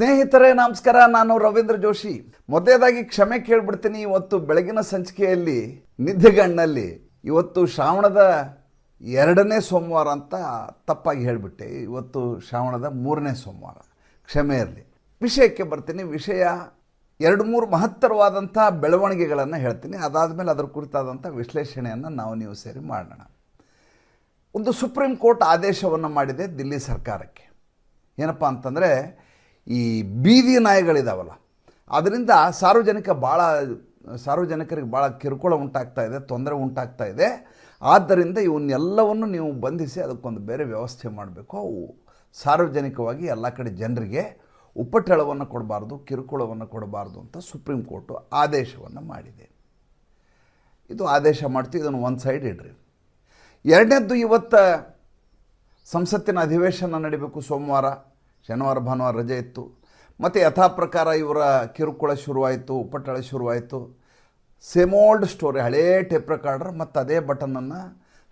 ಸ್ನೇಹಿತರೆ, ನಮಸ್ಕಾರ. ನಾನು ರವೀಂದ್ರ ಜೋಶಿ. ಮೊದಲೇದಾಗಿ ಕ್ಷಮೆ ಕೇಳ್ಬಿಡ್ತೀನಿ. ಇವತ್ತು ಬೆಳಗಿನ ಸಂಚಿಕೆಯಲ್ಲಿ, ನಿದ್ದೆಗಣ್ಣಲ್ಲಿ ಇವತ್ತು ಶ್ರಾವಣದ ಎರಡನೇ ಸೋಮವಾರ ಅಂತ ತಪ್ಪಾಗಿ ಹೇಳಿಬಿಟ್ಟೆ. ಇವತ್ತು ಶ್ರಾವಣದ ಮೂರನೇ ಸೋಮವಾರ. ಕ್ಷಮೆ ಇರಲಿ. ವಿಷಯಕ್ಕೆ ಬರ್ತೀನಿ. ವಿಷಯ ಎರಡು ಮೂರು ಮಹತ್ತರವಾದಂಥ ಬೆಳವಣಿಗೆಗಳನ್ನು ಹೇಳ್ತೀನಿ. ಅದಾದಮೇಲೆ ಅದರ ಕುರಿತಾದಂಥ ವಿಶ್ಲೇಷಣೆಯನ್ನು ನಾವು ನೀವು ಸೇರಿ ಮಾಡೋಣ. ಒಂದು ಸುಪ್ರೀಂ ಕೋರ್ಟ್ ಆದೇಶವನ್ನು ಮಾಡಿದೆ ದಿಲ್ಲಿ ಸರ್ಕಾರಕ್ಕೆ. ಏನಪ್ಪ ಅಂತಂದರೆ ಈ ಬೀದಿ ನಾಯಿಗಳಿದಾವಲ್ಲ, ಅದರಿಂದ ಸಾರ್ವಜನಿಕ ಭಾಳ ಸಾರ್ವಜನಿಕರಿಗೆ ಭಾಳ ಕಿರುಕುಳ ಉಂಟಾಗ್ತಾ ಇದೆ, ತೊಂದರೆ ಉಂಟಾಗ್ತಾ ಇದೆ. ಆದ್ದರಿಂದ ಇವನ್ನೆಲ್ಲವನ್ನು ನೀವು ಬಂಧಿಸಿ ಅದಕ್ಕೊಂದು ಬೇರೆ ವ್ಯವಸ್ಥೆ ಮಾಡಬೇಕು. ಅವು ಸಾರ್ವಜನಿಕವಾಗಿ ಎಲ್ಲ ಕಡೆ ಜನರಿಗೆ ಉಪಟಳವನ್ನು ಕೊಡಬಾರ್ದು, ಕಿರುಕುಳವನ್ನು ಕೊಡಬಾರ್ದು ಅಂತ ಸುಪ್ರೀಂ ಕೋರ್ಟು ಆದೇಶವನ್ನು ಮಾಡಿದೆ. ಇದು ಆದೇಶ ಮಾಡ್ತೀವಿ, ಇದನ್ನು ಒಂದು ಸೈಡ್ ಇಡ್ರಿ. ಎರಡನೇದ್ದು ಇವತ್ತು ಸಂಸತ್ತಿನ ಅಧಿವೇಶನ ನಡಿಬೇಕು ಸೋಮವಾರ. ಶನಿವಾರ, ಭಾನುವಾರ ರಜೆ ಇತ್ತು. ಮತ್ತು ಯಥಾಪ್ರಕಾರ ಇವರ ಕಿರುಕುಳ ಶುರುವಾಯಿತು, ಉಪಟಳ ಶುರುವಾಯಿತು. ಸೇಮ್ ಓಲ್ಡ್ ಸ್ಟೋರಿ, ಹಳೇ ಟೇಪ್ ರೆಕಾರ್ಡರ್ ಮತ್ತು ಅದೇ ಬಟನನ್ನು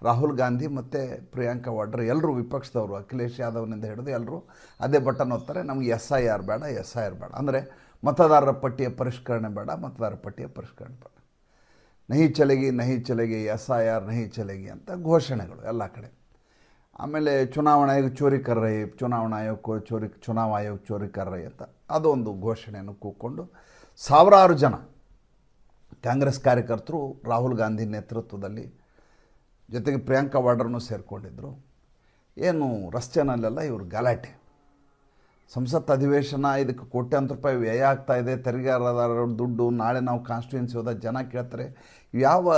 ರಾಹುಲ್ ಗಾಂಧಿ ಮತ್ತು ಪ್ರಿಯಾಂಕಾ ವಾಡ್ರಾ ಎಲ್ಲರೂ ವಿಪಕ್ಷದವರು, ಅಖಿಲೇಶ್ ಯಾದವ್ನಿಂದ ಹಿಡಿದು ಎಲ್ಲರೂ ಅದೇ ಬಟನ್ ಓದ್ತಾರೆ ನಮಗೆ ಎಸ್ ಐ ಆರ್ ಬೇಡ ಎಸ್ ಐ ಆರ್ ಬೇಡ. ಅಂದರೆ ಮತದಾರರ ಪಟ್ಟಿಯ ಪರಿಷ್ಕರಣೆ ಬೇಡ ಮತದಾರರ ಪಟ್ಟಿಯ ಪರಿಷ್ಕರಣೆ ಬೇಡ. ನಹಿ ಚಲೆಗಿ ನಹಿ ಚಲೆಗಿ ಎಸ್ ಐ ಆರ್ ನಹಿ ಚಲೆಗಿ ಅಂತ ಘೋಷಣೆಗಳು ಎಲ್ಲ ಕಡೆ. ಆಮೇಲೆ ಚುನಾವಣಾ ಆಯೋಗ ಚೋರಿ ಕರ್ರೈ, ಚುನಾವಣಾ ಆಯೋಗ ಚೋರಿ, ಚುನಾವಣಾ ಆಯೋಗ ಚೋರಿ ಕರ್ರೈ ಅಂತ ಅದೊಂದು ಘೋಷಣೆಯನ್ನು ಕೂಕ್ಕೊಂಡು ಸಾವಿರಾರು ಜನ ಕಾಂಗ್ರೆಸ್ ಕಾರ್ಯಕರ್ತರು ರಾಹುಲ್ ಗಾಂಧಿ ನೇತೃತ್ವದಲ್ಲಿ ಜೊತೆಗೆ ಪ್ರಿಯಾಂಕಾ ವಾಡ್ರನ್ನು ಸೇರಿಕೊಂಡಿದ್ದರು ಏನು ರಸ್ತೆನಲ್ಲೆಲ್ಲ ಇವರು ಗಲಾಟೆ. ಸಂಸತ್ ಅಧಿವೇಶನ ಇದಕ್ಕೆ ಕೋಟ್ಯಾಂತರ ರೂಪಾಯಿ ವ್ಯಯ ಆಗ್ತಾ ಇದೆ ತೆರಿಗೆದಾರರ ದುಡ್ಡು, ನಾಳೆ ನಾವು ಕಾನ್ಸ್ಟಿಟ್ಯೂನ್ಸಿ ಹೋದ ಜನ ಕೇಳ್ತಾರೆ, ಯಾವ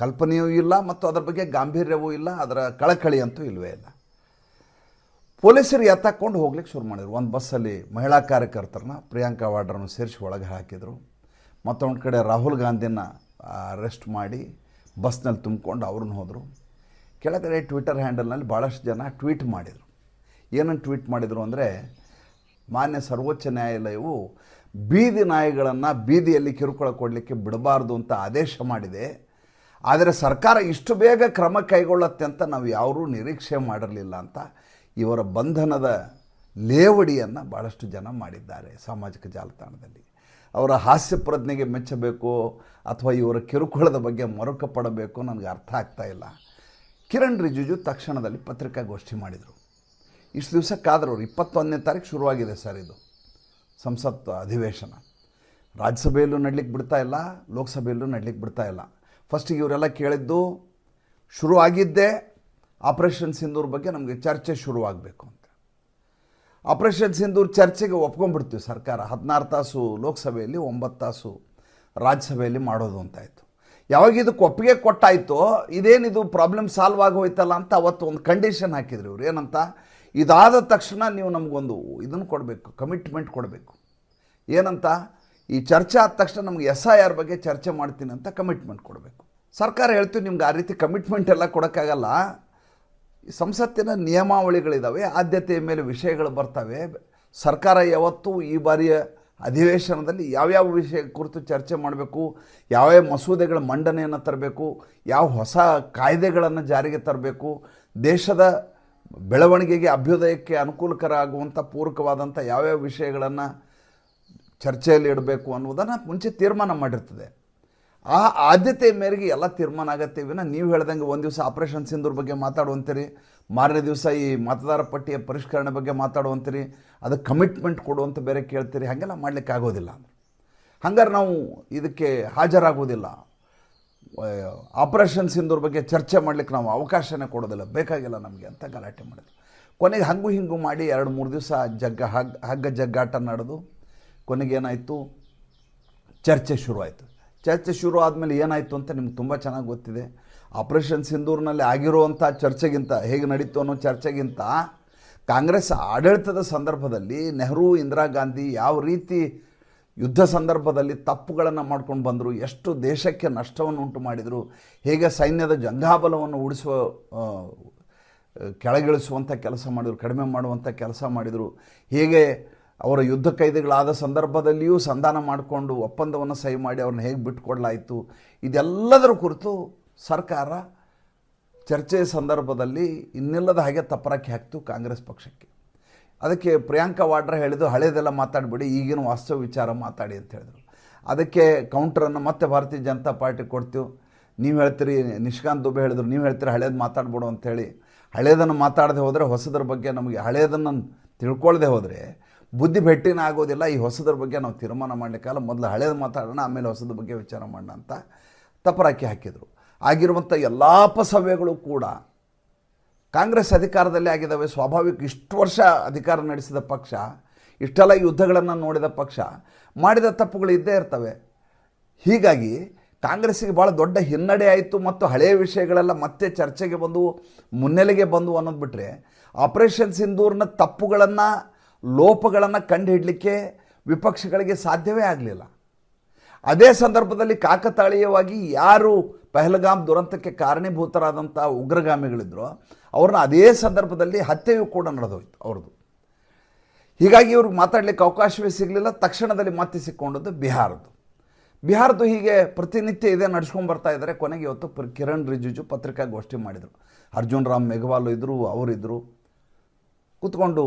ಕಲ್ಪನೆಯೂ ಇಲ್ಲ ಮತ್ತು ಅದರ ಬಗ್ಗೆ ಗಾಂಭೀರ್ಯವೂ ಇಲ್ಲ, ಅದರ ಕಳಕಳಿ ಅಂತೂ ಇಲ್ಲವೇ ಇಲ್ಲ. ಪೊಲೀಸರು ಎತ್ತಾಕೊಂಡು ಹೋಗ್ಲಿಕ್ಕೆ ಶುರು ಮಾಡಿದರು. ಒಂದು ಬಸ್ಸಲ್ಲಿ ಮಹಿಳಾ ಕಾರ್ಯಕರ್ತರನ್ನ, ಪ್ರಿಯಾಂಕಾ ವಾಡ್ರನ್ನು ಸೇರಿಸಿ ಒಳಗೆ ಹಾಕಿದರು. ಮತ್ತೊಂದು ಕಡೆ ರಾಹುಲ್ ಗಾಂಧಿನ ಅರೆಸ್ಟ್ ಮಾಡಿ ಬಸ್ನಲ್ಲಿ ತುಂಬಿಕೊಂಡು ಅವ್ರನ್ನ ಹೋದರು. ಕೆಳಗಡೆ ಟ್ವಿಟರ್ ಹ್ಯಾಂಡಲ್ನಲ್ಲಿ ಭಾಳಷ್ಟು ಜನ ಟ್ವೀಟ್ ಮಾಡಿದರು. ಏನನ್ನು ಟ್ವೀಟ್ ಮಾಡಿದರು ಅಂದರೆ, ಮಾನ್ಯ ಸರ್ವೋಚ್ಚ ನ್ಯಾಯಾಲಯವು ಬೀದಿ ನಾಯಿಗಳನ್ನು ಬೀದಿಯಲ್ಲಿ ಕಿರುಕುಳ ಕೊಡಲಿಕ್ಕೆ ಬಿಡಬಾರ್ದು ಅಂತ ಆದೇಶ ಮಾಡಿದೆ. ಆದರೆ ಸರ್ಕಾರ ಇಷ್ಟು ಬೇಗ ಕ್ರಮ ಕೈಗೊಳ್ಳುತ್ತೆ ಅಂತ ನಾವು ಯಾರೂ ನಿರೀಕ್ಷೆ ಮಾಡಿರಲಿಲ್ಲ ಅಂತ ಇವರ ಬಂಧನದ ಲೇವಡಿಯನ್ನು ಭಾಳಷ್ಟು ಜನ ಮಾಡಿದ್ದಾರೆ ಸಾಮಾಜಿಕ ಜಾಲತಾಣದಲ್ಲಿ. ಅವರ ಹಾಸ್ಯ ಪ್ರಜ್ಞೆಗೆ ಮೆಚ್ಚಬೇಕು ಅಥವಾ ಇವರ ಕಿರುಕುಳದ ಬಗ್ಗೆ ಮರುಕ ಪಡಬೇಕು ನನಗೆ ಅರ್ಥ ಆಗ್ತಾ ಇಲ್ಲ. ಕಿರಣ್ ರಿಜಿಜು ತಕ್ಷಣದಲ್ಲಿ ಪತ್ರಿಕಾಗೋಷ್ಠಿ ಮಾಡಿದರು. ಇಷ್ಟು ದಿವಸ ಕಾದ್ರವ್ರು ಇಪ್ಪತ್ತೊಂದನೇ ತಾರೀಕು ಶುರುವಾಗಿದೆ ಸರ್ ಇದು. ಸಂಸತ್ ಅಧಿವೇಶನ. ರಾಜ್ಯಸಭೆಯಲ್ಲೂ ನಡ್ಲಿಕ್ಕೆ ಬಿಡ್ತಾ ಇಲ್ಲ, ಲೋಕಸಭೆಯಲ್ಲೂ ನಡ್ಲಿಕ್ಕೆ ಬಿಡ್ತಾ ಇಲ್ಲ. ಫಸ್ಟಿಗೆ ಇವರೆಲ್ಲ ಕೇಳಿದ್ದು ಶುರು ಆಗಿದ್ದೇ ಆಪರೇಷನ್ ಸಿಂಧೂರ್ ಬಗ್ಗೆ ನಮಗೆ ಚರ್ಚೆ ಶುರುವಾಗಬೇಕು ಅಂತ. ಆಪರೇಷನ್ ಸಿಂಧೂರ್ ಚರ್ಚೆಗೆ ಒಪ್ಕೊಂಡ್ಬಿಡ್ತೀವಿ ಸರ್ಕಾರ. ಹದಿನಾರು ತಾಸು ಲೋಕಸಭೆಯಲ್ಲಿ, ಒಂಬತ್ತು ತಾಸು ರಾಜ್ಯಸಭೆಯಲ್ಲಿ ಮಾಡೋದು ಅಂತಾಯಿತು ಯಾವಾಗ ಇದಕ್ಕೆ ಒಪ್ಪಿಗೆ ಕೊಟ್ಟಾಯಿತೋ ಇದೇನಿದು ಪ್ರಾಬ್ಲಮ್ ಸಾಲ್ವ್ ಆಗೋಯ್ತಲ್ಲ ಅಂತ ಅವತ್ತು ಒಂದು ಕಂಡೀಷನ್ ಹಾಕಿದ್ರು ಇವ್ರು. ಏನಂತ? ಇದಾದ ತಕ್ಷಣ ನೀವು ನಮಗೊಂದು ಇದನ್ನು ಕೊಡಬೇಕು ಕಮಿಟ್ಮೆಂಟ್ ಕೊಡಬೇಕು. ಏನಂತ? ಈ ಚರ್ಚೆ ಆದ ತಕ್ಷಣ ನಮ್ಗೆ ಎಸ್ ಐ ಆರ್ ಬಗ್ಗೆ ಚರ್ಚೆ ಮಾಡ್ತೀನಿ ಅಂತ ಕಮಿಟ್ಮೆಂಟ್ ಕೊಡಬೇಕು. ಸರ್ಕಾರ ಹೇಳ್ತೀವಿ ನಿಮ್ಗೆ ಆ ರೀತಿ ಕಮಿಟ್ಮೆಂಟ್ ಎಲ್ಲ ಕೊಡೋಕ್ಕಾಗಲ್ಲ. ಸಂಸತ್ತಿನ ನಿಯಮಾವಳಿಗಳಿದ್ದಾವೆ ಆದ್ಯತೆಯ ಮೇಲೆ ವಿಷಯಗಳು ಬರ್ತವೆ. ಸರ್ಕಾರ ಯಾವತ್ತೂ ಈ ಬಾರಿಯ ಅಧಿವೇಶನದಲ್ಲಿ ಯಾವ್ಯಾವ ವಿಷಯ ಕುರಿತು ಚರ್ಚೆ ಮಾಡಬೇಕು ಯಾವ್ಯಾವ ಮಸೂದೆಗಳ ಮಂಡನೆಯನ್ನು ತರಬೇಕು, ಯಾವ ಹೊಸ ಕಾಯ್ದೆಗಳನ್ನು ಜಾರಿಗೆ ತರಬೇಕು, ದೇಶದ ಬೆಳವಣಿಗೆಗೆ ಅಭ್ಯುದಯಕ್ಕೆ ಅನುಕೂಲಕರ ಆಗುವಂಥ ಪೂರಕವಾದಂಥ ಯಾವ್ಯಾವ ವಿಷಯಗಳನ್ನು ಚರ್ಚೆಯಲ್ಲಿ ಇಡಬೇಕು ಅನ್ನೋದನ್ನು ಮುಂಚೆ ತೀರ್ಮಾನ ಮಾಡಿರ್ತದೆ. ಆ ಆದ್ಯತೆಯ ಮೇರೆಗೆ ಎಲ್ಲ ತೀರ್ಮಾನ ಆಗತ್ತೆ. ವಿನ ನೀವು ಹೇಳ್ದಂಗೆ ಒಂದು ದಿವಸ ಆಪರೇಷನ್ ಸಿಂಧೂರ್ ಬಗ್ಗೆ ಮಾತಾಡುವಂತೀರಿ. ಮಾರನೇ ದಿವಸ ಈ ಮತದಾರ ಪಟ್ಟಿಯ ಪರಿಷ್ಕರಣೆ ಬಗ್ಗೆ ಮಾತಾಡುವಂತೀರಿ. ಅದಕ್ಕೆ ಕಮಿಟ್ಮೆಂಟ್ ಕೊಡುವಂತ ಬೇರೆ ಕೇಳ್ತೀರಿ. ಹಾಗೆಲ್ಲ ಮಾಡಲಿಕ್ಕೆ ಆಗೋದಿಲ್ಲ. ಹಂಗಾರೆ ನಾವು ಇದಕ್ಕೆ ಹಾಜರಾಗೋದಿಲ್ಲ ಆಪರೇಷನ್ ಸಿಂಧೂರ್ ಬಗ್ಗೆ ಚರ್ಚೆ ಮಾಡಲಿಕ್ಕೆ ನಾವು ಅವಕಾಶನೇ ಕೊಡೋದಿಲ್ಲ. ಬೇಕಾಗಿಲ್ಲ ನಮಗೆ ಅಂತ ಗಲಾಟೆ ಮಾಡಿದ್ರು. ಕೊನೆಗೆ ಹಂಗು ಹಿಂಗು ಮಾಡಿ ಎರಡು ಮೂರು ದಿವಸ ಜಗ್ಗ ಹಗ್ಗ ಹಗ್ಗ ಜಗ್ಗಾಟ ನಡೆದು ಕೊನೆಗೇನಾಯಿತು? ಚರ್ಚೆ ಶುರುವಾಯಿತು. ಚರ್ಚೆ ಶುರು ಆದಮೇಲೆ ಏನಾಯಿತು ಅಂತ ನಿಮ್ಗೆ ತುಂಬ ಚೆನ್ನಾಗಿ ಗೊತ್ತಿದೆ. ಆಪರೇಷನ್ ಸಿಂಧೂರಿನಲ್ಲಿ ಆಗಿರುವಂಥ ಚರ್ಚೆಗಿಂತ ಹೇಗೆ ನಡೀತು ಅನ್ನೋ ಚರ್ಚೆಗಿಂತ ಕಾಂಗ್ರೆಸ್ ಆಡಳಿತದ ಸಂದರ್ಭದಲ್ಲಿ ನೆಹರು, ಇಂದಿರಾ ಗಾಂಧಿ ಯಾವ ರೀತಿ ಯುದ್ಧ ಸಂದರ್ಭದಲ್ಲಿ ತಪ್ಪುಗಳನ್ನು ಮಾಡ್ಕೊಂಡು ಬಂದರು, ಎಷ್ಟು ದೇಶಕ್ಕೆ ನಷ್ಟವನ್ನು ಉಂಟು ಮಾಡಿದರು, ಹೇಗೆ ಸೈನ್ಯದ ಜಂಗಾಬಲವನ್ನು ಉಳಿಸುವ ಕೆಳಗಿಳಿಸುವಂಥ ಕೆಲಸ ಮಾಡಿದರು, ಕಡಿಮೆ ಮಾಡುವಂಥ ಕೆಲಸ ಮಾಡಿದರು, ಹೇಗೆ ಅವರ ಯುದ್ಧ ಕೈದಿಗಳಾದ ಸಂದರ್ಭದಲ್ಲಿಯೂ ಸಂಧಾನ ಮಾಡಿಕೊಂಡು ಒಪ್ಪಂದವನ್ನು ಸಹಿ ಮಾಡಿ ಅವ್ರನ್ನ ಹೇಗೆ ಬಿಟ್ಟುಕೊಡ್ಲಾಯಿತು, ಇದೆಲ್ಲದರ ಕುರಿತು ಸರ್ಕಾರ ಚರ್ಚೆಯ ಸಂದರ್ಭದಲ್ಲಿ ಇನ್ನಿಲ್ಲದ ಹಾಗೆ ತಪ್ಪರಕ್ಕೆ ಹಾಕ್ತು ಕಾಂಗ್ರೆಸ್ ಪಕ್ಷಕ್ಕೆ. ಅದಕ್ಕೆ ಪ್ರಿಯಾಂಕಾ ವಾಡ್ರಾ ಹೇಳಿದ್ದು, ಹಳೇದೆಲ್ಲ ಮಾತಾಡಿಬಿಡಿ, ಈಗಿನ ವಾಸ್ತವ ವಿಚಾರ ಮಾತಾಡಿ ಅಂತ ಹೇಳಿದ್ರು. ಅದಕ್ಕೆ ಕೌಂಟ್ರನ್ನು ಮತ್ತೆ ಭಾರತೀಯ ಜನತಾ ಪಾರ್ಟಿ ಕೊಡ್ತೀವಿ ನೀವು ಹೇಳ್ತೀರಿ, ನಿಷ್ಕಾಂತ್ ದುಬೆ ಹೇಳಿದ್ರು, ನೀವು ಹೇಳ್ತೀರಿ ಹಳೇದು ಮಾತಾಡ್ಬೇಡು ಅಂತೇಳಿ ಹಳೇದನ್ನು ಮಾತಾಡದೆ ಹೋದರೆ ಹೊಸದ್ರ ಬಗ್ಗೆ ನಮಗೆ, ಹಳೇದನ್ನು ತಿಳ್ಕೊಳ್ಳದೆ ಹೋದರೆ ಬುದ್ಧಿ ಭೆಟ್ಟಿನ ಆಗೋದಿಲ್ಲ, ಈ ಹೊಸದ್ರ ಬಗ್ಗೆ ನಾವು ತೀರ್ಮಾನ ಮಾಡಲಿಕ್ಕಲ್ಲ ಮೊದಲು ಹಳೇದು ಮಾತಾಡೋಣ, ಆಮೇಲೆ ಹೊಸದ ಬಗ್ಗೆ ವಿಚಾರ ಮಾಡೋಣ ಅಂತ ತಪರಾಕಿ ಹಾಕಿದರು. ಆಗಿರುವಂಥ ಎಲ್ಲ ಅಪಸವ್ಯಗಳು ಕೂಡ ಕಾಂಗ್ರೆಸ್ ಅಧಿಕಾರದಲ್ಲಿ ಆಗಿದ್ದಾವೆ. ಸ್ವಾಭಾವಿಕ ಇಷ್ಟು ವರ್ಷ ಅಧಿಕಾರ ನಡೆಸಿದ ಪಕ್ಷ, ಇಷ್ಟೆಲ್ಲ ಯುದ್ಧಗಳನ್ನು ನೋಡಿದ ಪಕ್ಷ, ಮಾಡಿದ ತಪ್ಪುಗಳು ಇದ್ದೇ ಇರ್ತವೆ. ಹೀಗಾಗಿ ಕಾಂಗ್ರೆಸ್ಸಿಗೆ ಭಾಳ ದೊಡ್ಡ ಹಿನ್ನಡೆ ಆಯಿತು ಮತ್ತು ಹಳೆಯ ವಿಷಯಗಳೆಲ್ಲ ಮತ್ತೆ ಚರ್ಚೆಗೆ ಬಂದು, ಮುನ್ನೆಲೆಗೆ ಬಂದು ಅನ್ನೋದು ಬಿಟ್ಟರೆ ಆಪರೇಷನ್ ಸಿಂಧೂರ್ನ ತಪ್ಪುಗಳನ್ನು ಲೋಪಗಳನ್ನು ಕಂಡುಹಿಡಲಿಕ್ಕೆ ವಿಪಕ್ಷಗಳಿಗೆ ಸಾಧ್ಯವೇ ಆಗಲಿಲ್ಲ. ಅದೇ ಸಂದರ್ಭದಲ್ಲಿ ಕಾಕತಾಳೀಯವಾಗಿ ಯಾರು ಪಹಲ್ಗಾಮ್ ದುರಂತಕ್ಕೆ ಕಾರಣೀಭೂತರಾದಂಥ ಉಗ್ರಗಾಮಿಗಳಿದ್ರು ಅವ್ರನ್ನ ಅದೇ ಸಂದರ್ಭದಲ್ಲಿ ಹತ್ಯೆಯೂ ಕೂಡ ನಡೆದೋಯ್ತು ಅವ್ರದ್ದು. ಹೀಗಾಗಿ ಇವ್ರಿಗೆ ಮಾತಾಡಲಿಕ್ಕೆ ಅವಕಾಶವೇ ಸಿಗಲಿಲ್ಲ. ತಕ್ಷಣದಲ್ಲಿ ಮತ್ತೆ ಸಿಕ್ಕೊಂಡದ್ದು ಬಿಹಾರದ್ದು. ಬಿಹಾರದ್ದು ಹೀಗೆ ಪ್ರತಿನಿತ್ಯ ಇದೇ ನಡ್ಸ್ಕೊಂಡು ಬರ್ತಾ ಇದ್ದಾರೆ. ಕೊನೆಗೆ ಇವತ್ತು ಕಿರಣ್ ರಿಜಿಜು ಪತ್ರಿಕಾಗೋಷ್ಠಿ ಮಾಡಿದರು. ಅರ್ಜುನ್ ರಾಮ್ ಮೆಘವಾಲ್ ಇದ್ದರು ಅವರಿದ್ದರು ಕೂತ್ಕೊಂಡು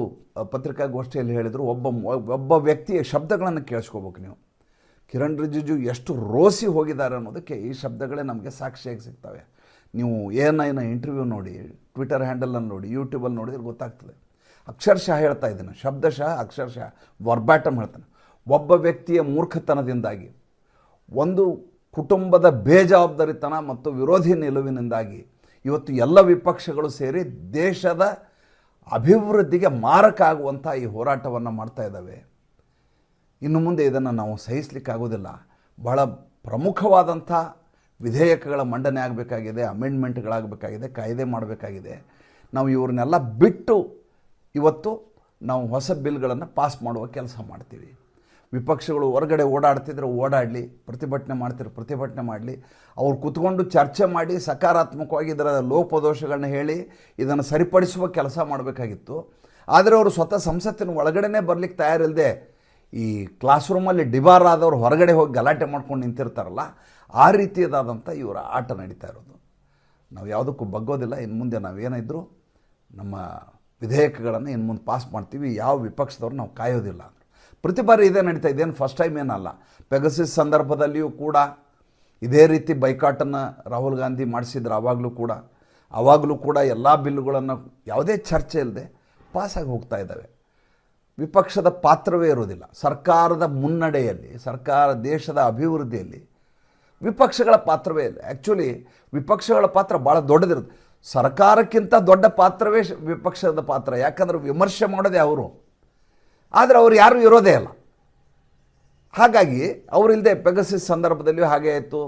ಪತ್ರಿಕಾಗೋಷ್ಠಿಯಲ್ಲಿ ಹೇಳಿದರು, ಒಬ್ಬ ಒಬ್ಬ ವ್ಯಕ್ತಿಯ ಶಬ್ದಗಳನ್ನು ಕೇಳಿಸ್ಕೋಬೇಕು ನೀವು. ಕಿರಣ್ ರಿಜಿಜು ಎಷ್ಟು ರೋಸಿ ಹೋಗಿದ್ದಾರೆ ಅನ್ನೋದಕ್ಕೆ ಈ ಶಬ್ದಗಳೇ ನಮಗೆ ಸಾಕ್ಷಿಯಾಗಿ ಸಿಗ್ತವೆ. ನೀವು ಏನೈನ ಇಂಟರ್ವ್ಯೂ ನೋಡಿ, ಟ್ವಿಟರ್ ಹ್ಯಾಂಡಲನ್ನು ನೋಡಿ, ಯೂಟ್ಯೂಬಲ್ಲಿ ನೋಡಿದ್ರೆ ಗೊತ್ತಾಗ್ತದೆ. ಅಕ್ಷರಶಃ ಹೇಳ್ತಾ ಇದ್ದೀನಿ ಶಬ್ದಶಃ ಅಕ್ಷರಶಃ ವರ್ಬ್ಯಾಟಮ್ ಹೇಳ್ತಾನೆ. ಒಬ್ಬ ವ್ಯಕ್ತಿಯ ಮೂರ್ಖತನದಿಂದಾಗಿ, ಒಂದು ಕುಟುಂಬದ ಬೇಜವಾಬ್ದಾರಿತನ ಮತ್ತು ವಿರೋಧಿ ನಿಲುವಿನಿಂದಾಗಿ, ಇವತ್ತು ಎಲ್ಲ ವಿಪಕ್ಷಗಳು ಸೇರಿ ದೇಶದ ಅಭಿವೃದ್ಧಿಗೆ ಮಾರಕ ಆಗುವಂಥ ಈ ಹೋರಾಟವನ್ನು ಮಾಡ್ತಾ ಇದ್ದಾವೆ. ಇನ್ನು ಮುಂದೆ ಇದನ್ನು ನಾವು ಸಹಿಸಲಿಕ್ಕಾಗೋದಿಲ್ಲ ಬಹಳ ಪ್ರಮುಖವಾದಂಥ ವಿಧೇಯಕಗಳ ಮಂಡನೆ ಆಗಬೇಕಾಗಿದೆ, ಅಮೆಂಡ್ಮೆಂಟ್ಗಳಾಗಬೇಕಾಗಿದೆ, ಕಾಯ್ದೆ ಮಾಡಬೇಕಾಗಿದೆ. ನಾವು ಇವ್ರನ್ನೆಲ್ಲ ಬಿಟ್ಟು ಇವತ್ತು ನಾವು ಹೊಸ ಬಿಲ್ಗಳನ್ನು ಪಾಸ್ ಮಾಡುವ ಕೆಲಸ ಮಾಡ್ತೀವಿ. ವಿಪಕ್ಷಗಳು ಹೊರಗಡೆ ಓಡಾಡ್ತಿದ್ರೆ ಓಡಾಡಲಿ, ಪ್ರತಿಭಟನೆ ಮಾಡ್ತಿರೋ ಪ್ರತಿಭಟನೆ ಮಾಡಲಿ. ಅವ್ರು ಕೂತ್ಕೊಂಡು ಚರ್ಚೆ ಮಾಡಿ, ಸಕಾರಾತ್ಮಕವಾಗಿ ಇದರ ಲೋಪದೋಷಗಳನ್ನ ಹೇಳಿ, ಇದನ್ನು ಸರಿಪಡಿಸುವ ಕೆಲಸ ಮಾಡಬೇಕಾಗಿತ್ತು. ಆದರೆ ಅವರು ಸ್ವತಃ ಸಂಸತ್ತಿನ ಒಳಗಡೆನೇ ಬರಲಿಕ್ಕೆ ತಯಾರಿಲ್ಲದೆ ಈ ಕ್ಲಾಸ್ ರೂಮಲ್ಲಿ ಡಿಬಾರ್ ಆದವ್ರು ಹೊರಗಡೆ ಹೋಗಿ ಗಲಾಟೆ ಮಾಡ್ಕೊಂಡು ನಿಂತಿರ್ತಾರಲ್ಲ, ಆ ರೀತಿಯದಾದಂಥ ಇವರ ಆಟ ನಡೀತಾ ಇರೋದು. ನಾವು ಯಾವುದಕ್ಕೂ ಬಗ್ಗೋದಿಲ್ಲ ಇನ್ನು ಮುಂದೆ ನಾವೇನಿದ್ರು ನಮ್ಮ ವಿಧೇಯಕಗಳನ್ನು ಇನ್ನು ಮುಂದೆ ಪಾಸ್ ಮಾಡ್ತೀವಿ, ಯಾವ ವಿಪಕ್ಷದವ್ರು ನಾವು ಕಾಯೋದಿಲ್ಲ ಪ್ರತಿ ಬಾರಿ ಇದೇ ನಡೀತಾ ಇದೇನು ಫಸ್ಟ್ ಟೈಮ್ ಏನಲ್ಲ. ಪೆಗಸಿಸ್ ಸಂದರ್ಭದಲ್ಲಿಯೂ ಕೂಡ ಇದೇ ರೀತಿ ಬೈಕಾಟನ್ನು ರಾಹುಲ್ ಗಾಂಧಿ ಮಾಡಿಸಿದ್ರು ಆವಾಗಲೂ ಕೂಡ. ಆವಾಗಲೂ ಕೂಡ ಎಲ್ಲ ಬಿಲ್ಲುಗಳನ್ನು ಯಾವುದೇ ಚರ್ಚೆ ಇಲ್ಲದೆ ಪಾಸಾಗಿ ಹೋಗ್ತಾ ಇದ್ದಾವೆ. ವಿಪಕ್ಷದ ಪಾತ್ರವೇ ಇರೋದಿಲ್ಲ ಸರ್ಕಾರದ ಮುನ್ನಡೆಯಲ್ಲಿ, ಸರ್ಕಾರ ದೇಶದ ಅಭಿವೃದ್ಧಿಯಲ್ಲಿ ವಿಪಕ್ಷಗಳ ಪಾತ್ರವೇ ಇಲ್ಲ. ಆ್ಯಕ್ಚುಲಿ ವಿಪಕ್ಷಗಳ ಪಾತ್ರ ಭಾಳ ದೊಡ್ಡದಿರುತ್ತೆ ಸರ್ಕಾರಕ್ಕಿಂತ ದೊಡ್ಡ ಪಾತ್ರವೇ ವಿಪಕ್ಷದ ಪಾತ್ರ. ಯಾಕಂದ್ರೆ ವಿಮರ್ಶೆ ಮಾಡೋದೇ ಅವರು. ಆದರೆ ಅವ್ರು ಯಾರೂ ಇರೋದೇ ಇಲ್ಲ ಹಾಗಾಗಿ ಅವರಿಲ್ಲದೆ ಪೆಗಸಿಸ್ ಸಂದರ್ಭದಲ್ಲಿಯೂ ಹಾಗೆ ಆಯಿತು.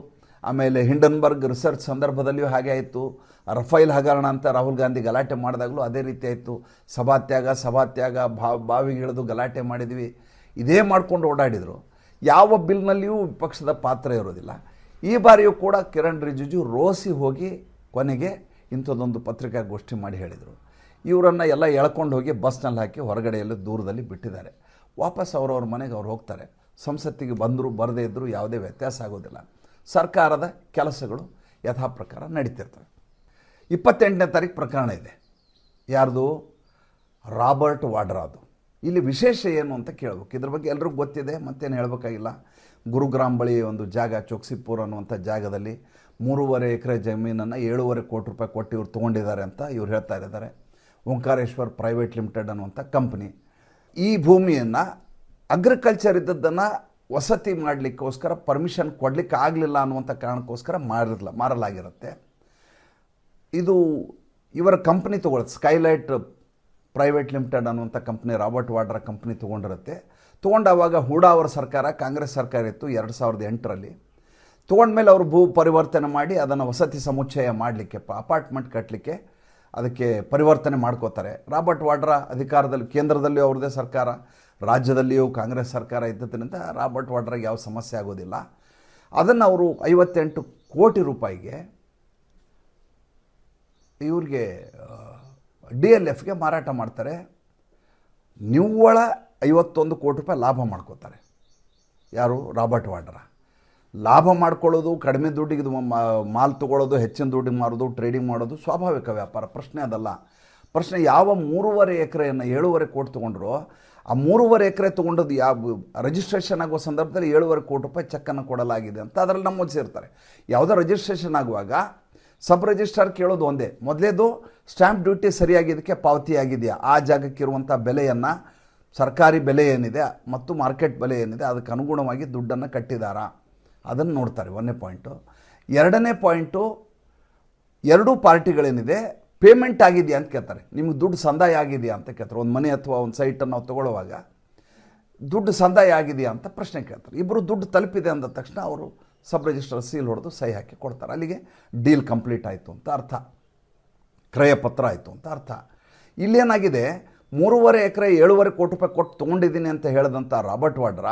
ಆಮೇಲೆ ಹಿಂಡನ್ಬರ್ಗ್ ರಿಸರ್ಚ್ ಸಂದರ್ಭದಲ್ಲಿಯೂ ಹಾಗೆ ಆಯಿತು. ರಫೈಲ್ ಹಗರಣ ಅಂತ ರಾಹುಲ್ ಗಾಂಧಿ ಗಲಾಟೆ ಮಾಡಿದಾಗಲೂ ಅದೇ ರೀತಿ ಆಯಿತು. ಸಭಾತ್ಯಾಗ ಸಭಾತ್ಯಾಗ ಬಾ ಬಾವಿಗಿಳಿದು ಗಲಾಟೆ ಮಾಡಿದ್ವಿ. ಇದೇ ಮಾಡ್ಕೊಂಡು ಓಡಾಡಿದರು. ಯಾವ ಬಿಲ್ನಲ್ಲಿಯೂ ವಿಪಕ್ಷದ ಪಾತ್ರ ಇರೋದಿಲ್ಲ. ಈ ಬಾರಿಯೂ ಕೂಡ ಕಿರಣ್ ರಿಜಿಜು ರೋಸಿ ಹೋಗಿ ಕೊನೆಗೆ ಇಂಥದ್ದೊಂದು ಪತ್ರಿಕಾಗೋಷ್ಠಿ ಮಾಡಿ ಹೇಳಿದರು. ಇವರನ್ನು ಎಲ್ಲ ಎಳ್ಕೊಂಡು ಹೋಗಿ ಬಸ್ನಲ್ಲಿ ಹಾಕಿ ಹೊರಗಡೆಯಲ್ಲಿ ದೂರದಲ್ಲಿ ಬಿಟ್ಟಿದ್ದಾರೆ. ವಾಪಸ್ ಅವರವ್ರ ಮನೆಗೆ ಅವ್ರು ಹೋಗ್ತಾರೆ. ಸಂಸತ್ತಿಗೆ ಬಂದರೂ, ಬರದೇ ಇದ್ದರೂ ಯಾವುದೇ ವ್ಯತ್ಯಾಸ ಆಗೋದಿಲ್ಲ. ಸರ್ಕಾರದ ಕೆಲಸಗಳು ಯಥಾ ಪ್ರಕಾರ ನಡೀತಿರ್ತವೆ. ಇಪ್ಪತ್ತೆಂಟನೇ ತಾರೀಕು ಪ್ರಕರಣ ಇದೆ. ಯಾರ್ದು? ರಾಬರ್ಟ್ ವಾಡ್ರಾದು. ಇಲ್ಲಿ ವಿಶೇಷ ಏನು ಅಂತ ಕೇಳಬೇಕು. ಇದ್ರ ಬಗ್ಗೆ ಎಲ್ರಿಗೂ ಗೊತ್ತಿದೆ, ಮತ್ತೇನು ಹೇಳಬೇಕಾಗಿಲ್ಲ. ಗುರುಗ್ರಾಮ್ ಬಳಿ ಒಂದು ಜಾಗ, ಚೋಕ್ಸಿಪುರ ಅನ್ನುವಂಥ ಜಾಗದಲ್ಲಿ ಮೂರುವರೆ ಎಕರೆ ಜಮೀನನ್ನು ಏಳುವರೆ ಕೋಟಿ ರೂಪಾಯಿ ಕೊಟ್ಟು ಇವ್ರು ತೊಗೊಂಡಿದ್ದಾರೆ ಅಂತ ಇವ್ರು ಹೇಳ್ತಾ ಇದ್ದಾರೆ. ಓಂಕಾರೇಶ್ವರ್ ಪ್ರೈವೇಟ್ ಲಿಮಿಟೆಡ್ ಅನ್ನುವಂಥ ಕಂಪ್ನಿ. ಈ ಭೂಮಿಯನ್ನು ಅಗ್ರಿಕಲ್ಚರ್ ಇದ್ದದ್ದನ್ನು ವಸತಿ ಮಾಡಲಿಕ್ಕೋಸ್ಕರ ಪರ್ಮಿಷನ್ ಕೊಡಲಿಕ್ಕೆ ಆಗಲಿಲ್ಲ ಅನ್ನುವಂಥ ಕಾರಣಕ್ಕೋಸ್ಕರ ಮಾರಿಲ್ಲ, ಮಾರಲಾಗಿರುತ್ತೆ. ಇದು ಇವರ ಕಂಪ್ನಿ ತೊಗೊಳುತ್ತೆ ಸ್ಕೈಲೈಟ್ ಪ್ರೈವೇಟ್ ಲಿಮಿಟೆಡ್ ಅನ್ನುವಂಥ ಕಂಪ್ನಿ ರಾಬರ್ಟ್ ವಾಡ್ರ ಕಂಪ್ನಿ ತೊಗೊಂಡಿರುತ್ತೆ. ತೊಗೊಂಡಾವಾಗ ಹೂಡಾ ಅವರ ಸರ್ಕಾರ, ಕಾಂಗ್ರೆಸ್ ಸರ್ಕಾರ ಇತ್ತು ಎರಡು ಸಾವಿರದ ಎಂಟರಲ್ಲಿ. ತೊಗೊಂಡ್ಮೇಲೆ ಅವರು ಭೂ ಪರಿವರ್ತನೆ ಮಾಡಿ ಅದನ್ನು ವಸತಿ ಸಮುಚ್ಚಯ ಮಾಡಲಿಕ್ಕೆ ಅಪಾರ್ಟ್ಮೆಂಟ್ ಕಟ್ಟಲಿಕ್ಕೆ ಅದಕ್ಕೆ ಪರಿವರ್ತನೆ ಮಾಡ್ಕೋತಾರೆ. ರಾಬರ್ಟ್ ವಾಡ್ರಾ ಅಧಿಕಾರದಲ್ಲಿ, ಕೇಂದ್ರದಲ್ಲಿಯೂ ಅವ್ರದ್ದೇ ಸರ್ಕಾರ, ರಾಜ್ಯದಲ್ಲಿಯೂ ಕಾಂಗ್ರೆಸ್ ಸರ್ಕಾರ ಇದ್ದದ್ರಿಂದ ರಾಬರ್ಟ್ ವಾಡ್ರಾಗೆ ಯಾವ ಸಮಸ್ಯೆ ಆಗೋದಿಲ್ಲ. ಅದನ್ನು ಅವರು ಐವತ್ತೆಂಟು ಕೋಟಿ ರೂಪಾಯಿಗೆ ಇವ್ರಿಗೆ ಡಿ ಎಲ್ ಎಫ್ಗೆ ಮಾರಾಟ ಮಾಡ್ತಾರೆ. ನಿವ್ವಳ ಐವತ್ತೊಂದು ಕೋಟಿ ರೂಪಾಯಿ ಲಾಭ ಮಾಡ್ಕೋತಾರೆ. ಯಾರು? ರಾಬರ್ಟ್ ವಾಡ್ರ. ಲಾಭ ಮಾಡ್ಕೊಳ್ಳೋದು, ಕಡಿಮೆ ದುಡ್ಡಿಗೆ ಇದು ಮಾಲ್ ತೊಗೊಳ್ಳೋದು, ಹೆಚ್ಚಿನ ದುಡ್ಡಿಗೆ ಮಾರೋದು ಟ್ರೇಡಿಂಗ್ ಮಾಡೋದು ಸ್ವಾಭಾವಿಕ ವ್ಯಾಪಾರ. ಪ್ರಶ್ನೆ ಅದಲ್ಲ. ಪ್ರಶ್ನೆ ಯಾವ ಮೂರುವರೆ ಎಕರೆಯನ್ನು ಏಳುವರೆ ಕೋಟಿ ತೊಗೊಂಡ್ರು, ಆ ಮೂರುವರೆ ಎಕರೆ ತೊಗೊಂಡದ್ದು ಯಾವ ರಿಜಿಸ್ಟ್ರೇಷನ್ ಆಗುವ ಸಂದರ್ಭದಲ್ಲಿ ಏಳುವರೆ ಕೋಟಿ ರೂಪಾಯಿ ಚೆಕ್ಕನ್ನು ಕೊಡಲಾಗಿದೆ ಅಂತ ಅದರಲ್ಲಿ ನಮೂದಿಸಿರ್ತಾರೆ ಯಾವುದೋ ರಿಜಿಸ್ಟ್ರೇಷನ್ ಆಗುವಾಗ ಸಬ್ ರಿಜಿಸ್ಟ್ರಾರ್ ಕೇಳೋದು ಒಂದೇ. ಮೊದಲೇದು ಸ್ಟ್ಯಾಂಪ್ ಡ್ಯೂಟಿ ಸರಿಯಾಗಿದ್ದಕ್ಕೆ ಪಾವತಿ ಆಗಿದೆಯಾ? ಆ ಜಾಗಕ್ಕಿರುವಂಥ ಬೆಲೆಯನ್ನು, ಸರ್ಕಾರಿ ಬೆಲೆ ಏನಿದೆ ಮತ್ತು ಮಾರ್ಕೆಟ್ ಬೆಲೆ ಏನಿದೆ, ಅದಕ್ಕೆ ಅನುಗುಣವಾಗಿ ದುಡ್ಡನ್ನು ಕಟ್ಟಿದಾರಾ? ಅದನ್ನು ನೋಡ್ತಾರೆ ಒಂದನೇ ಪಾಯಿಂಟು ಎರಡನೇ ಪಾಯಿಂಟು ಎರಡೂ ಪಾರ್ಟಿಗಳೇನಿದೆ ಪೇಮೆಂಟ್ ಆಗಿದೆಯಾ ಅಂತ ಕೇಳ್ತಾರೆ. ನಿಮ್ಗೆ ದುಡ್ಡು ಸಂದಾಯ ಆಗಿದೆಯಾ ಅಂತ ಕೇಳ್ತಾರೆ. ಒಂದು ಮನೆ ಅಥವಾ ಒಂದು ಸೈಟನ್ನು ನಾವು ತಗೊಳ್ಳುವಾಗ ದುಡ್ಡು ಸಂದಾಯ ಆಗಿದೆಯಾ ಅಂತ ಪ್ರಶ್ನೆ ಕೇಳ್ತಾರೆ. ಇಬ್ಬರು ದುಡ್ಡು ತಲುಪಿದೆ ಅಂದ ತಕ್ಷಣ ಅವರು ಸಬ್ ರಿಜಿಸ್ಟರ್ ಸೀಲ್ ಹೊಡೆದು ಸಹಿ ಹಾಕಿ ಕೊಡ್ತಾರೆ. ಅಲ್ಲಿಗೆ ಡೀಲ್ ಕಂಪ್ಲೀಟ್ ಆಯಿತು ಅಂತ ಅರ್ಥ. ಕ್ರಯಪತ್ರ ಆಯಿತು ಅಂತ ಅರ್ಥ. ಇಲ್ಲೇನಾಗಿದೆ ಮೂರುವರೆ ಎಕರೆ, ಏಳುವರೆ ಕೋಟಿ ರೂಪಾಯಿ ಕೊಟ್ಟು ತೊಗೊಂಡಿದ್ದೀನಿ ಅಂತ ಹೇಳಿದಂಥ ರಾಬರ್ಟ್ ವಾಡ್ರ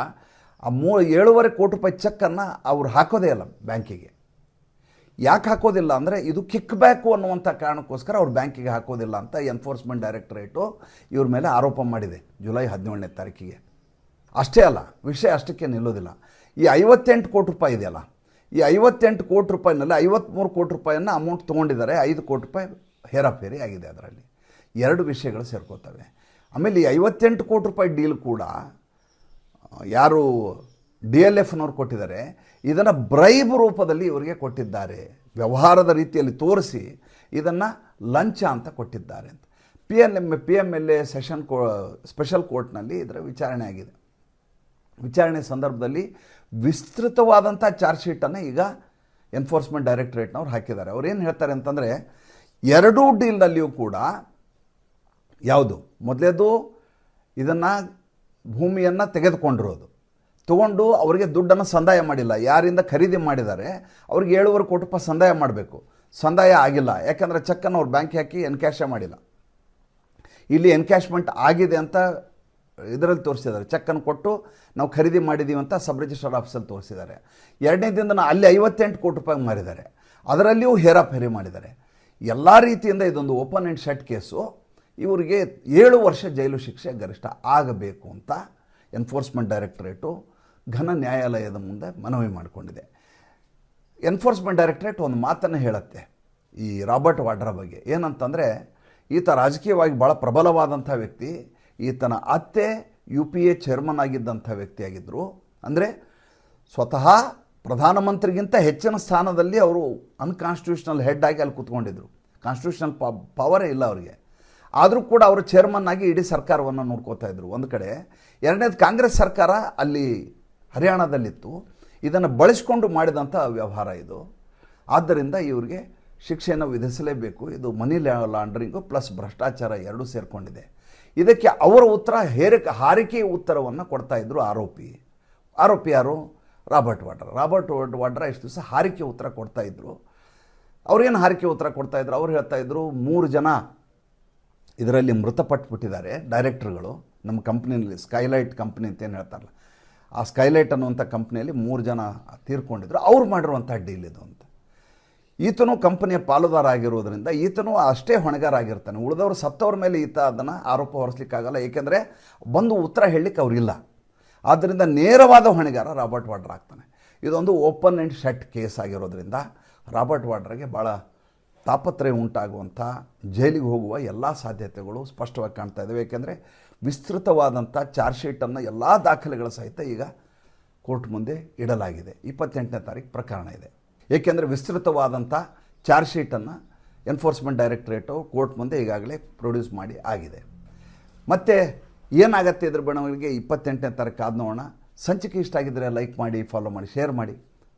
ಆ ಮೂ ಏಳುವರೆ ಕೋಟಿ ರೂಪಾಯಿ ಚೆಕ್ಕನ್ನು ಅವ್ರು ಹಾಕೋದೇ ಇಲ್ಲ ಬ್ಯಾಂಕಿಗೆ. ಯಾಕೆ ಹಾಕೋದಿಲ್ಲ ಅಂದರೆ ಇದು ಕಿಕ್ ಬ್ಯಾಕು ಅನ್ನುವಂಥ ಕಾರಣಕ್ಕೋಸ್ಕರ ಅವ್ರು ಬ್ಯಾಂಕಿಗೆ ಹಾಕೋದಿಲ್ಲ ಅಂತ ಎನ್ಫೋರ್ಸ್ಮೆಂಟ್ ಡೈರೆಕ್ಟರೇಟು ಇವ್ರ ಮೇಲೆ ಆರೋಪ ಮಾಡಿದೆ ಜುಲೈ ಹದಿನೇಳನೇ ತಾರೀಕಿಗೆ. ಅಷ್ಟೇ ಅಲ್ಲ, ವಿಷಯ ಅಷ್ಟಕ್ಕೆ ನಿಲ್ಲೋದಿಲ್ಲ ಈ ಐವತ್ತೆಂಟು ಕೋಟಿ ರೂಪಾಯಿ ಇದೆಯಲ್ಲ, ಈ ಐವತ್ತೆಂಟು ಕೋಟಿ ರೂಪಾಯಿನಲ್ಲಿ ಐವತ್ತ್ಮೂರು ಕೋಟಿ ರೂಪಾಯಿಯನ್ನು ಅಮೌಂಟ್ ತೊಗೊಂಡಿದ್ದಾರೆ, ಐದು ಕೋಟಿ ರೂಪಾಯಿ ಹೇರಾಫೇರಿ ಆಗಿದೆ ಅದರಲ್ಲಿ. ಎರಡು ವಿಷಯಗಳು ಸೇರ್ಕೋತವೆ. ಆಮೇಲೆ ಈ ಐವತ್ತೆಂಟು ಕೋಟಿ ರೂಪಾಯಿ ಡೀಲ್ ಕೂಡ ಯಾರು ಡಿ ಎಲ್ ಎಫ್ನವ್ರು ಕೊಟ್ಟಿದ್ದಾರೆ, ಇದನ್ನು ಬ್ರೈಬ್ ರೂಪದಲ್ಲಿ ಇವರಿಗೆ ಕೊಟ್ಟಿದ್ದಾರೆ, ವ್ಯವಹಾರದ ರೀತಿಯಲ್ಲಿ ತೋರಿಸಿ ಇದನ್ನು ಲಂಚ ಅಂತ ಕೊಟ್ಟಿದ್ದಾರೆ ಅಂತ. P L M P M L A session co, special ಕೋರ್ಟ್ನಲ್ಲಿ ಇದರ ವಿಚಾರಣೆ ಆಗಿದೆ. ವಿಚಾರಣೆ ಸಂದರ್ಭದಲ್ಲಿ ವಿಸ್ತೃತವಾದಂಥ ಚಾರ್ಜ್ ಶೀಟನ್ನು ಈಗ ಎನ್ಫೋರ್ಸ್ಮೆಂಟ್ ಡೈರೆಕ್ಟ್ರೇಟ್ನವ್ರು ಹಾಕಿದ್ದಾರೆ. ಅವ್ರು ಏನು ಹೇಳ್ತಾರೆ ಅಂತಂದರೆ, ಎರಡೂ ಡೀಲ್ನಲ್ಲಿಯೂ ಕೂಡ ಯಾವುದು? ಮೊದಲೇದು ಇದನ್ನು ಭೂಮಿಯನ್ನು ತೆಗೆದುಕೊಂಡಿರೋದು. ತಗೊಂಡು ಅವರಿಗೆ ದುಡ್ಡನ್ನು ಸಂದಾಯ ಮಾಡಿಲ್ಲ. ಯಾರಿಂದ ಖರೀದಿ ಮಾಡಿದ್ದಾರೆ? ಅವ್ರಿಗೆ ಏಳುವರೆ ಕೋಟಿ ರೂಪಾಯಿ ಸಂದಾಯ ಮಾಡಬೇಕು. ಸಂದಾಯ ಆಗಿಲ್ಲ. ಯಾಕಂದರೆ ಚೆಕ್ಕನ್ನು ಅವ್ರು ಬ್ಯಾಂಕ್ ಹಾಕಿ ಎನ್ಕ್ಯಾಶೇ ಮಾಡಿಲ್ಲ. ಇಲ್ಲಿ ಎನ್ಕ್ಯಾಶ್ಮೆಂಟ್ ಆಗಿದೆ ಅಂತ ಇದರಲ್ಲಿ ತೋರಿಸಿದ್ದಾರೆ. ಚೆಕ್ಕನ್ನು ಕೊಟ್ಟು ನಾವು ಖರೀದಿ ಮಾಡಿದ್ದೀವಿ ಅಂತ ಸಬ್ ರಿಜಿಸ್ಟರ್ ಆಫೀಸಲ್ಲಿ ತೋರಿಸಿದ್ದಾರೆ. ಎರಡನೇ ದಿನದ ಅಲ್ಲಿ ಐವತ್ತೆಂಟು ಕೋಟಿ ರೂಪಾಯಿ ಮಾರಿದ್ದಾರೆ. ಅದರಲ್ಲಿಯೂ ಹೇರಾಫೇರಿ ಮಾಡಿದ್ದಾರೆ. ಎಲ್ಲ ರೀತಿಯಿಂದ ಇದೊಂದು ಓಪನ್ ಆ್ಯಂಡ್ ಶಟ್ ಕೇಸು ಇವರಿಗೆ ಏಳು ವರ್ಷ ಜೈಲು ಶಿಕ್ಷೆ ಗರಿಷ್ಠ ಆಗಬೇಕು ಅಂತ ಎನ್ಫೋರ್ಸ್ಮೆಂಟ್ ಡೈರೆಕ್ಟರೇಟು ಘನ ನ್ಯಾಯಾಲಯದ ಮುಂದೆ ಮನವಿ ಮಾಡಿಕೊಂಡಿದೆ. ಎನ್ಫೋರ್ಸ್ಮೆಂಟ್ ಡೈರೆಕ್ಟರೇಟ್ ಒಂದು ಮಾತನ್ನು ಹೇಳುತ್ತೆ ಈ ರಾಬರ್ಟ್ ವಾಡ್ರಾ ಬಗ್ಗೆ. ಏನಂತಂದರೆ, ಈತ ರಾಜಕೀಯವಾಗಿ ಭಾಳ ಪ್ರಬಲವಾದಂಥ ವ್ಯಕ್ತಿ, ಈತನ ಅತ್ತೆ ಯು ಪಿ ಎ ಚೇರ್ಮನ್ ಆಗಿದ್ದಂಥ ವ್ಯಕ್ತಿಯಾಗಿದ್ದರು ಅಂದರೆ ಸ್ವತಃ ಪ್ರಧಾನಮಂತ್ರಿಗಿಂತ ಹೆಚ್ಚಿನ ಸ್ಥಾನದಲ್ಲಿ ಅವರು ಅನ್ಕಾನ್ಸ್ಟಿಟ್ಯೂಷನಲ್ ಹೆಡ್ ಆಗಿ ಅಲ್ಲಿ ಕೂತ್ಕೊಂಡಿದ್ದರು ಕಾನ್ಸ್ಟಿಟ್ಯೂಷನಲ್ ಪವರೇ ಇಲ್ಲ ಅವರಿಗೆ. ಆದರೂ ಕೂಡ ಅವರು ಚೇರ್ಮನ್ ಆಗಿ ಇಡೀ ಸರ್ಕಾರವನ್ನು ನೋಡ್ಕೋತಾ ಇದ್ರು. ಒಂದು ಕಡೆ, ಎರಡನೇದು ಕಾಂಗ್ರೆಸ್ ಸರ್ಕಾರ ಅಲ್ಲಿ ಹರಿಯಾಣದಲ್ಲಿತ್ತು. ಇದನ್ನು ಬಳಸ್ಕೊಂಡು ಮಾಡಿದಂಥ ವ್ಯವಹಾರ ಇದು. ಆದ್ದರಿಂದ ಇವರಿಗೆ ಶಿಕ್ಷೆಯನ್ನು ವಿಧಿಸಲೇಬೇಕು. ಇದು ಮನಿ ಲಾಂಡ್ರಿಂಗು ಪ್ಲಸ್ ಭ್ರಷ್ಟಾಚಾರ ಎರಡೂ ಸೇರಿಕೊಂಡಿದೆ. ಇದಕ್ಕೆ ಅವರ ಉತ್ತರ ಹೇರಿಕೆ ಹಾರಿಕೆ ಉತ್ತರವನ್ನು ಕೊಡ್ತಾ ಇದ್ರು ಆರೋಪಿ. ಆರೋಪಿ ಯಾರು? ರಾಬರ್ಟ್ ವಾಡ್ರಾ. ರಾಬರ್ಟ್ ವಾಡ್- ವಾಡ್ರಾ ಇಷ್ಟು ದಿವಸ ಹಾರಿಕೆ ಉತ್ತರ ಕೊಡ್ತಾ ಇದ್ರು. ಅವ್ರೇನು ಹಾರಿಕೆ ಉತ್ತರ ಕೊಡ್ತಾ ಇದ್ರು? ಅವ್ರು ಹೇಳ್ತಾ ಇದ್ರು, ಮೂರು ಜನ ಇದರಲ್ಲಿ ಮೃತಪಟ್ಟುಬಿಟ್ಟಿದ್ದಾರೆ ಡೈರೆಕ್ಟರ್ಗಳು. ನಮ್ಮ ಕಂಪ್ನಿಯಲ್ಲಿ ಸ್ಕೈಲೈಟ್ ಕಂಪ್ನಿ ಅಂತ ಏನು ಹೇಳ್ತಾರಲ್ಲ, ಆ ಸ್ಕೈಲೈಟ್ ಅನ್ನುವಂಥ ಕಂಪ್ನಿಯಲ್ಲಿ ಮೂರು ಜನ ತೀರ್ಕೊಂಡಿದ್ರು. ಅವ್ರು ಮಾಡಿರುವಂಥ ಡೀಲ್ ಇದು ಅಂತ. ಈತನು ಕಂಪನಿಯ ಪಾಲುದಾರ ಆಗಿರೋದ್ರಿಂದ ಈತನು ಅಷ್ಟೇ ಹೊಣೆಗಾರ ಆಗಿರ್ತಾನೆ ಉಳಿದವರು ಸತ್ತವ್ರ ಮೇಲೆ ಈತ ಅದನ್ನು ಆರೋಪ ಹೊರಿಸ್ಲಿಕ್ಕಾಗಲ್ಲ, ಏಕೆಂದರೆ ಬಂದು ಉತ್ತರ ಹೇಳಲಿಕ್ಕೆ ಅವರಿಲ್ಲ ಆದ್ದರಿಂದ ನೇರವಾದ ಹೊಣೆಗಾರ ರಾಬರ್ಟ್ ವಾಡ್ರ್ ಆಗ್ತಾನೆ. ಇದೊಂದು ಓಪನ್ ಆ್ಯಂಡ್ ಶಟ್ ಕೇಸ್ ಆಗಿರೋದ್ರಿಂದ ರಾಬರ್ಟ್ ವಾಡ್ರಿಗೆ ಭಾಳ ತಾಪತ್ರಯ ಉಂಟಾಗುವಂಥ ಜೈಲಿಗೆ ಹೋಗುವ ಎಲ್ಲ ಸಾಧ್ಯತೆಗಳು ಸ್ಪಷ್ಟವಾಗಿ ಕಾಣ್ತಾ ಇದ್ದಾವೆ ಏಕೆಂದರೆ ವಿಸ್ತೃತವಾದಂಥ ಚಾರ್ಜ್ ಶೀಟನ್ನು ಎಲ್ಲ ದಾಖಲೆಗಳ ಸಹಿತ ಈಗ ಕೋರ್ಟ್ ಮುಂದೆ ಇಡಲಾಗಿದೆ. ಇಪ್ಪತ್ತೆಂಟನೇ ತಾರೀಕು ಪ್ರಕರಣ ಇದೆ. ಏಕೆಂದರೆ ವಿಸ್ತೃತವಾದಂಥ ಚಾರ್ಜ್ ಶೀಟನ್ನು ಎನ್ಫೋರ್ಸ್ಮೆಂಟ್ ಡೈರೆಕ್ಟ್ರೇಟು ಕೋರ್ಟ್ ಮುಂದೆ ಈಗಾಗಲೇ ಪ್ರೊಡ್ಯೂಸ್ ಮಾಡಿ ಆಗಿದೆ. ಮತ್ತು ಏನಾಗತ್ತೆ ಇದ್ರ ಬೆಳವಣಿಗೆ? ಇಪ್ಪತ್ತೆಂಟನೇ ತಾರೀಕು ಆದ ನೋಡೋಣ. ಸಂಚಿಕೆ ಇಷ್ಟ ಆಗಿದ್ದರೆ ಲೈಕ್ ಮಾಡಿ, ಫಾಲೋ ಮಾಡಿ, ಶೇರ್ ಮಾಡಿ.